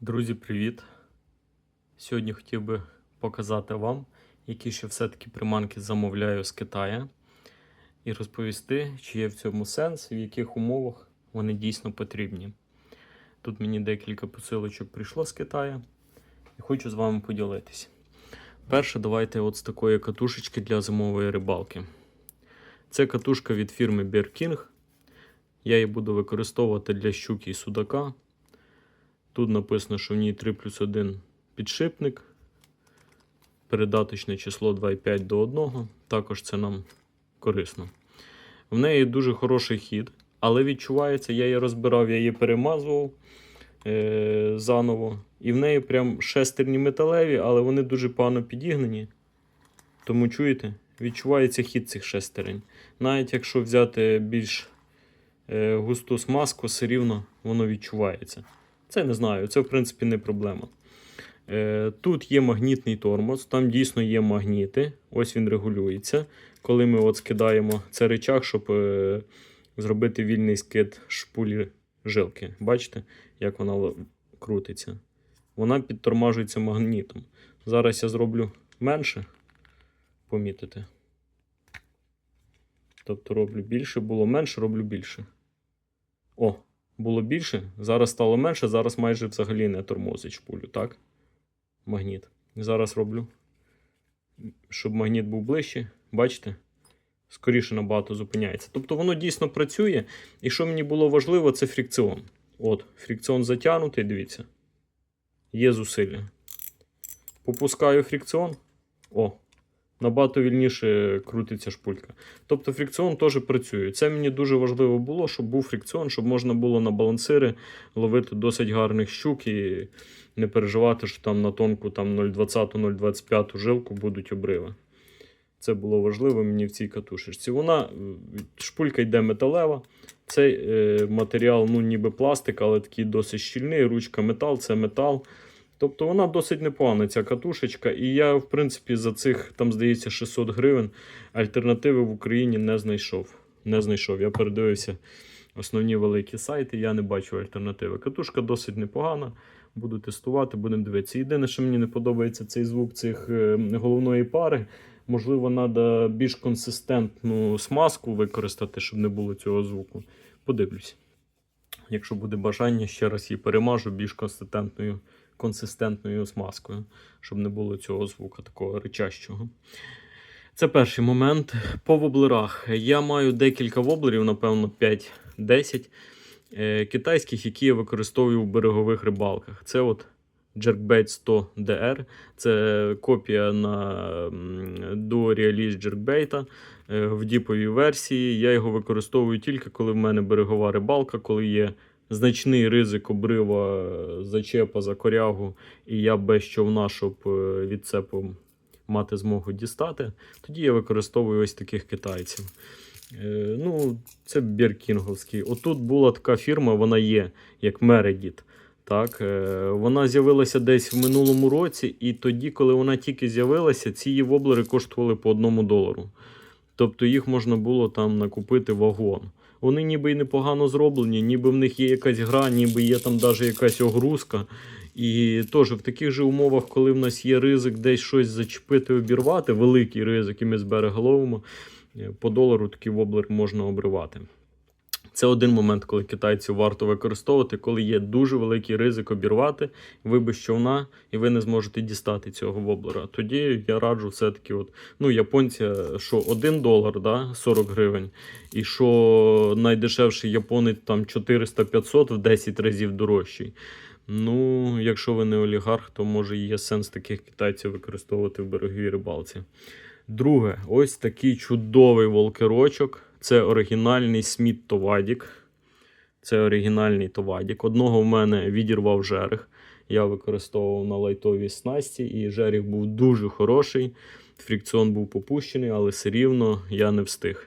Друзі, привіт! Сьогодні хотів би показати вам, які ще все-таки приманки замовляю з Китаю, і розповісти, чи є в цьому сенс, в яких умовах вони дійсно потрібні. Тут мені декілька посилочок прийшло з Китаю і хочу з вами поділитися. Перше, давайте от з такої катушечки для зимової рибалки. Це катушка від фірми Bear King. Я її буду використовувати для щуки і судака. Тут написано, що в ній 3 плюс 1 підшипник, передаточне число 2,5 до 1. Також це нам корисно. В неї дуже хороший хід, але відчувається, я її розбирав, я її перемазував е- заново. І в неї прям шестерні металеві, але вони дуже погано підігнані. Тому чуєте, відчувається хід цих шестерень. Навіть якщо взяти більш е- густу смазку, все рівно воно відчувається. Це не знаю, це в принципі не проблема. Е, Тут є магнітний тормоз, там дійсно є магніти. Ось він регулюється. Коли ми от скидаємо це речах, щоб е, зробити вільний скид шпулі жилки. Бачите, як вона крутиться? Вона підтормажується магнітом. Зараз я зроблю менше. Помітите. Тобто роблю більше, було менше, роблю більше. О, було більше, зараз стало менше, зараз майже взагалі не тормозить шпулю, так? Магніт. Зараз роблю, щоб магніт був ближче, бачите? Скоріше набагато зупиняється. Тобто воно дійсно працює. І що мені було важливо, це фрикціон. От, фрикціон затягнутий, дивіться. Є зусилля. Попускаю фрикціон. О, набагато вільніше крутиться шпулька. Тобто фрикціон теж працює. Це мені дуже важливо було, щоб був фрикціон, щоб можна було на балансири ловити досить гарних щук і не переживати, що там на тонку там 0,20-0,25 жилку будуть обриви. Це було важливо мені в цій катушечці. Вона е, шпулька йде металева. Цей е, матеріал, ну ніби пластик, але такий досить щільний. Ручка метал, це метал. Тобто вона досить непогана, ця катушечка. І я, в принципі, за цих, там, здається, 600 гривень альтернативи в Україні не знайшов. Не знайшов. Я передивився основні великі сайти, я не бачу альтернативи. Катушка досить непогана. Буду тестувати, будемо дивитися. Єдине, що мені не подобається цей звук цих е, головної пари. Можливо, треба більш консистентну смазку використати, щоб не було цього звуку. Подивлюсь. Якщо буде бажання, ще раз її перемажу більш консистентною консистентною смазкою, щоб не було цього звука такого ричащого. Це перший момент. По воблерах. Я маю декілька воблерів, напевно, 5-10 е, китайських, які я використовую в берегових рибалках. Це от Jerkbait 100 DR. Це копія на до Realist Jerkbait е, в діповій версії. Я його використовую тільки коли в мене берегова рибалка, коли є значний ризик обрива зачепа за корягу, і я без човна, щоб е, відцепом мати змогу дістати. Тоді я використовую ось таких китайців. Е, ну, це біркінговський. Отут була така фірма, вона є, як Meredith. Так, е, вона з'явилася десь в минулому році, і тоді, коли вона тільки з'явилася, ці її воблери коштували по одному долару. Тобто їх можна було там накупити вагон. Вони ніби і непогано зроблені, ніби в них є якась гра, ніби є там даже якась огрузка. І теж в таких же умовах, коли в нас є ризик десь щось зачепити, обірвати, великий ризик, і ми з берега ловимо, е, по долару такий воблер можна обривати. Це один момент, коли китайців варто використовувати, коли є дуже великий ризик обірвати, ви без човна, і ви не зможете дістати цього воблера. Тоді я раджу все-таки, от, ну, японця, що 1 долар, да, 40 гривень, і що найдешевший японець там 400-500 в 10 разів дорожчий. Ну, якщо ви не олігарх, то може є сенс таких китайців використовувати в береговій рибалці. Друге, ось такий чудовий волкерочок. Це оригінальний Сміт Товадік. Це оригінальний Товадік. Одного в мене відірвав жерех. Я використовував на лайтовій снасті, і жерех був дуже хороший. Фрикціон був попущений, але все рівно я не встиг.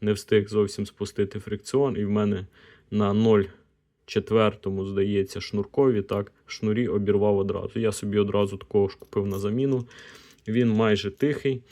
Не встиг зовсім спустити фрикціон, і в мене на 0,4, здається, шнуркові так, шнурі обірвав одразу. Я собі одразу такого ж купив на заміну. Він майже тихий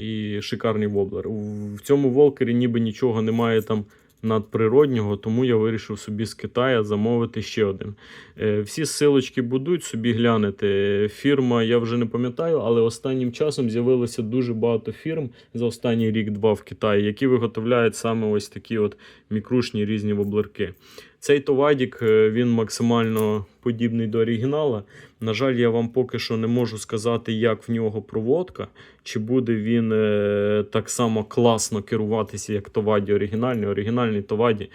і шикарний воблер. В цьому волкері ніби нічого немає там надприроднього, тому я вирішив собі з Китая замовити ще один. Е, Всі силочки будуть собі глянете. Фірма, я вже не пам'ятаю, але останнім часом з'явилося дуже багато фірм за останній рік-два в Китаї, які виготовляють саме ось такі от мікрушні різні воблерки. Цей товадік е, він максимально подібний до оригінала. На жаль, я вам поки що не можу сказати, як в нього проводка, чи буде він е, так само класно керуватися, як товаді оригінальний. Оригінальний товаді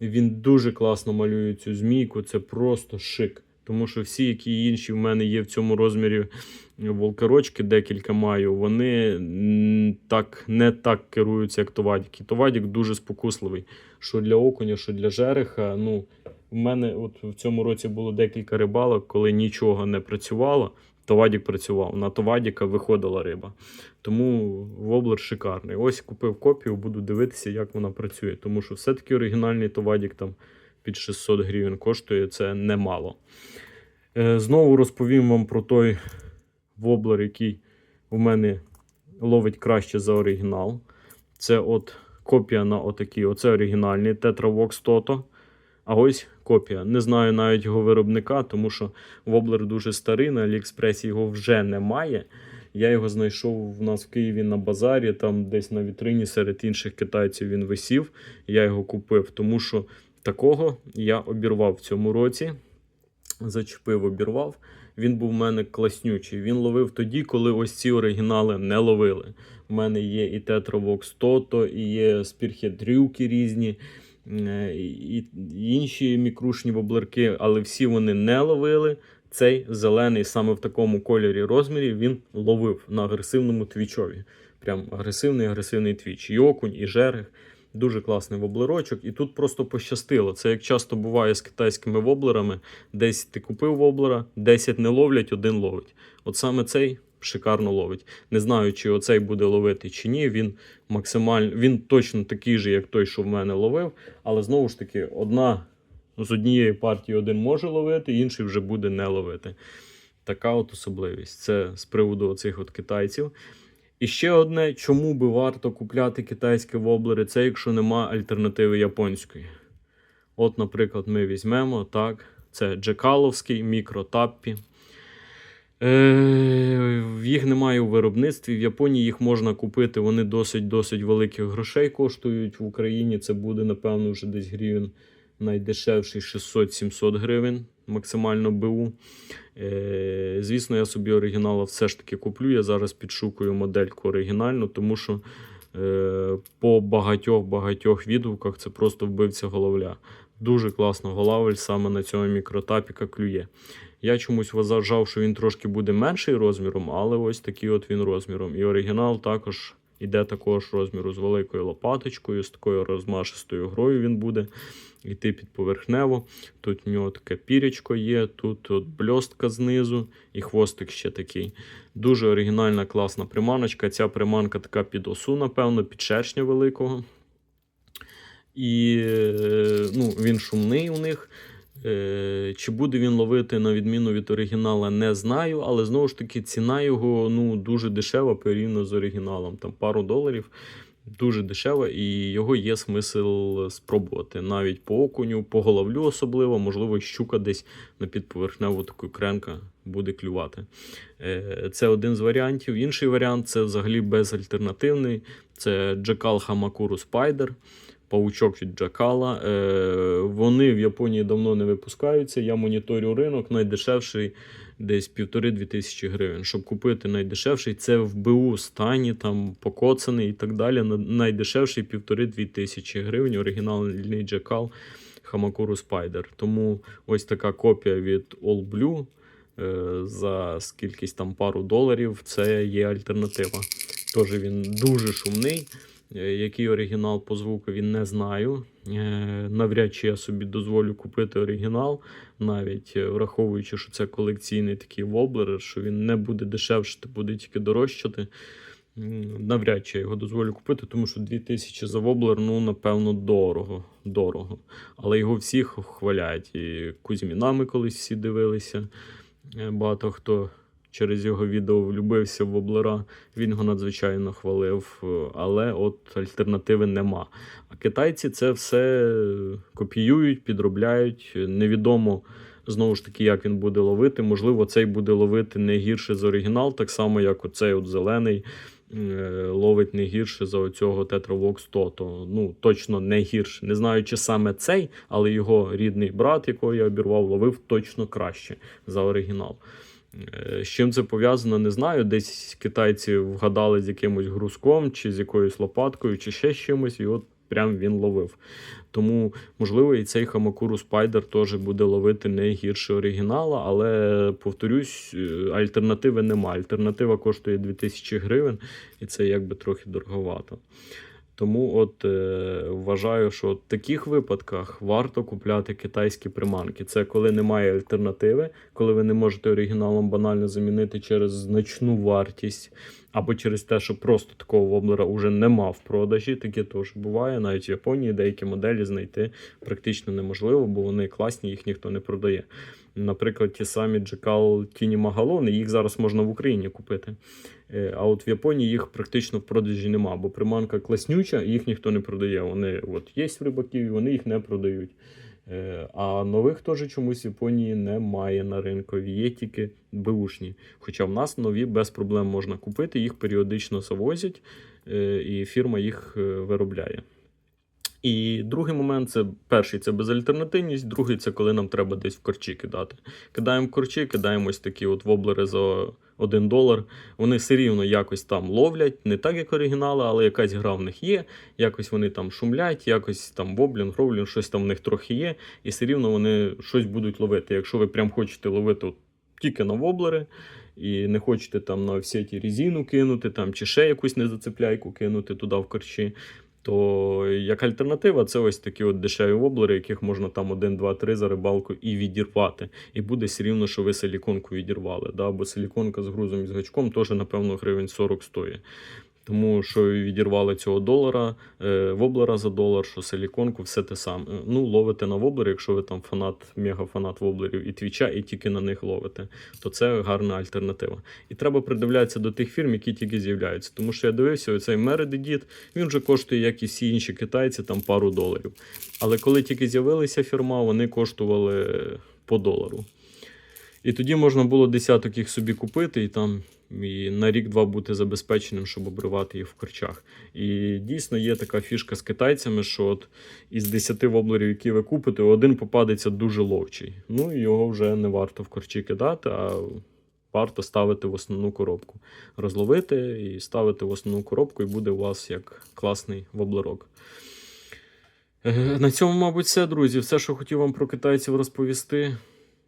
він дуже класно малює цю змійку, це просто шик. Тому що всі, які інші в мене є в цьому розмірі волкерочки, декілька маю, вони так не так керуються, як товадік. І товадік дуже спокусливий. Що для окуня, що для жереха. Ну, в мене от в цьому році було декілька рибалок, коли нічого не працювало. Товадік працював. На товадіка виходила риба. Тому воблер шикарний. Ось купив копію, буду дивитися, як вона працює. Тому що все-таки оригінальний товадік там під 600 гривень коштує, це немало. Е, знову розповім вам про той воблер, який у мене ловить краще за оригінал. Це от копія на отакий. Оце оригінальний Tetravox Toto. А ось копія. Не знаю навіть його виробника, тому що воблер дуже старий, на Аліекспресі його вже немає. Я його знайшов в нас в Києві на базарі, там десь на вітрині серед інших китайців він висів. Я його купив, тому що такого я обірвав в цьому році. Зачепив, обірвав. Він був в мене класнючий. Він ловив тоді, коли ось ці оригінали не ловили. У мене є і Tetravox Toto, і є спірхедрюки різні, і інші мікрушні воблерки, але всі вони не ловили. Цей зелений саме в такому кольорі розмірі він ловив на агресивному твічові. Прям агресивний агресивний твіч. І окунь, і жерех. Дуже класний воблерочок. І тут просто пощастило. Це як часто буває з китайськими воблерами. Десь ти купив воблера, 10 не ловлять, один ловить. От саме цей шикарно ловить. Не знаю, чи оцей буде ловити чи ні. Він максимально він точно такий же, як той, що в мене ловив. Але знову ж таки, одна з однієї партії один може ловити, інший вже буде не ловити. Така от особливість. Це з приводу оцих от китайців. І ще одне, чому би варто купляти китайські воблери, це якщо нема альтернативи японської. От, наприклад, ми візьмемо так. Це Джекаловський мікротаппі. Е, їх немає у виробництві. В Японії їх можна купити. Вони досить досить великих грошей коштують. В Україні це буде, напевно, вже десь гривень найдешевший 600-700 гривень, максимально БУ. Е, звісно, я собі оригінала все ж таки куплю. Я зараз підшукую модельку оригінальну, тому що е, по багатьох-багатьох відгуках це просто вбивця головля. Дуже класно голавель саме на цьому мікротапіка клює. Я чомусь вважав, що він трошки буде менший розміром, але ось такий от він розміром. І оригінал також іде такого ж розміру з великою лопаточкою, з такою розмашистою грою він буде йти підповерхнево. Тут в нього таке пірячко є, тут от бльостка знизу і хвостик ще такий. Дуже оригінальна, класна приманочка. Ця приманка така під осу, напевно, під шершня великого. І е, ну, він шумний у них. Е, Чи буде він ловити на відміну від оригінала, не знаю, але знову ж таки ціна його ну, дуже дешева порівняно з оригіналом. Там пару доларів дуже дешева, і його є смисл спробувати. Навіть по окуню, по головлю особливо, можливо, щука десь на підповерхневу таку кренка буде клювати. Е, Це один з варіантів. Інший варіант це взагалі безальтернативний. Це Jackal Hamakuru Spider. Паучок від Джакала. Е, Вони в Японії давно не випускаються. Я моніторю ринок, найдешевший десь півтори-дві тисячі гривень. Щоб купити найдешевший, це в БУ стані, там покоцаний і так далі. На- Найдешевший півтори-дві тисячі гривень. Оригінальний Джакал Hamakuru Spider. Тому ось така копія від All Blue е, за скількись там пару доларів. Це є альтернатива. Тож він дуже шумний. Е, Який оригінал по звуку він не знаю. Е, Навряд чи я собі дозволю купити оригінал, навіть е, враховуючи, що це колекційний такий воблер, що він не буде дешевшити, буде тільки дорожчати. Навряд чи я його дозволю купити, тому що 2000 за воблер, ну, напевно, дорого. дорого. Але його всіх хвалять. І Кузьміна ми колись всі дивилися. Багато хто через його відео влюбився в воблера. Він його надзвичайно хвалив, е, але от альтернативи нема. А китайці це все копіюють, підробляють. Невідомо знову ж таки, як він буде ловити. Можливо, цей буде ловити не гірше за оригінал, так само, як оцей от зелений. е, Ловить не гірше за оцього Tetravox Toto. Ну, точно не гірше. Не знаю, чи саме цей, але його рідний брат, якого я обірвав, ловив точно краще за оригінал. Е, З чим це пов'язано, не знаю. Десь китайці вгадали з якимось грузком, чи з якоюсь лопаткою, чи ще з чимось, і от прям він ловив. Тому, можливо, і цей Хамакуру Спайдер теж буде ловити не гірше оригінала, але повторюсь, е, альтернативи нема. Альтернатива коштує 2000 гривень, і це якби трохи дороговато. Тому от е, вважаю, що в таких випадках варто купляти китайські приманки. Це коли немає альтернативи, коли ви не можете оригіналом банально замінити через значну вартість, або через те, що просто такого воблера вже нема в продажі. Таке теж буває. Навіть в Японії деякі моделі знайти практично неможливо, бо вони класні, їх ніхто не продає. Наприклад, ті самі Джекал Тіні Магалони, їх зараз можна в Україні купити. Е, А от в Японії їх практично в продажі нема, бо приманка класнюча, їх ніхто не продає. Вони от є в рибаків, і вони їх не продають. Е, А нових теж чомусь в Японії немає на ринку. Є тільки беушні. Хоча в нас нові без проблем можна купити, їх періодично завозять, е, і фірма їх виробляє. І другий момент це перший це безальтернативність, другий це коли нам треба десь в корчі кидати. Кидаємо в корчі, кидаємо ось такі от воблери за 1 долар. Вони все рівно якось там ловлять, не так як оригінали, але якась гра в них є. Якось вони там шумлять, якось там воблін, гровлін, щось там в них трохи є, і все рівно вони щось будуть ловити. Якщо ви прям хочете ловити от тільки на воблери. І не хочете там на всі ті резину кинути, там, чи ще якусь незацепляйку кинути туди в корчі, то як альтернатива, це ось такі от дешеві воблери, яких можна там 1, 2, 3 за рибалку і відірвати. І буде все рівно, що ви силіконку відірвали. Да? Бо силіконка з грузом і з гачком теж, напевно, гривень 40 стоїть. Тому що відірвали цього долара, е, воблера за долар, що силіконку, все те саме. Ну, ловите на воблери, якщо ви там фанат, мегафанат воблерів і твіча, і тільки на них ловите, то це гарна альтернатива. І треба придивлятися до тих фірм, які тільки з'являються. Тому що я дивився, оцей Meredith, він вже коштує, як і всі інші китайці, там пару доларів. Але коли тільки з'явилися фірма, вони коштували по долару. І тоді можна було десяток їх собі купити і там і на рік-два бути забезпеченим, щоб обривати їх в корчах. І дійсно є така фішка з китайцями, що от із 10 воблерів, які ви купите, один попадеться дуже ловчий. Ну і його вже не варто в корчі кидати, а варто ставити в основну коробку. Розловити і ставити в основну коробку, і буде у вас як класний воблерок. Е, На цьому, мабуть, все, друзі. Все, що хотів вам про китайців розповісти.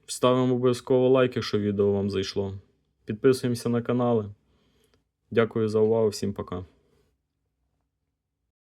Ставимо обов'язково лайк, якщо відео вам зайшло. Підписуємося на канали. Дякую за увагу, всім пока.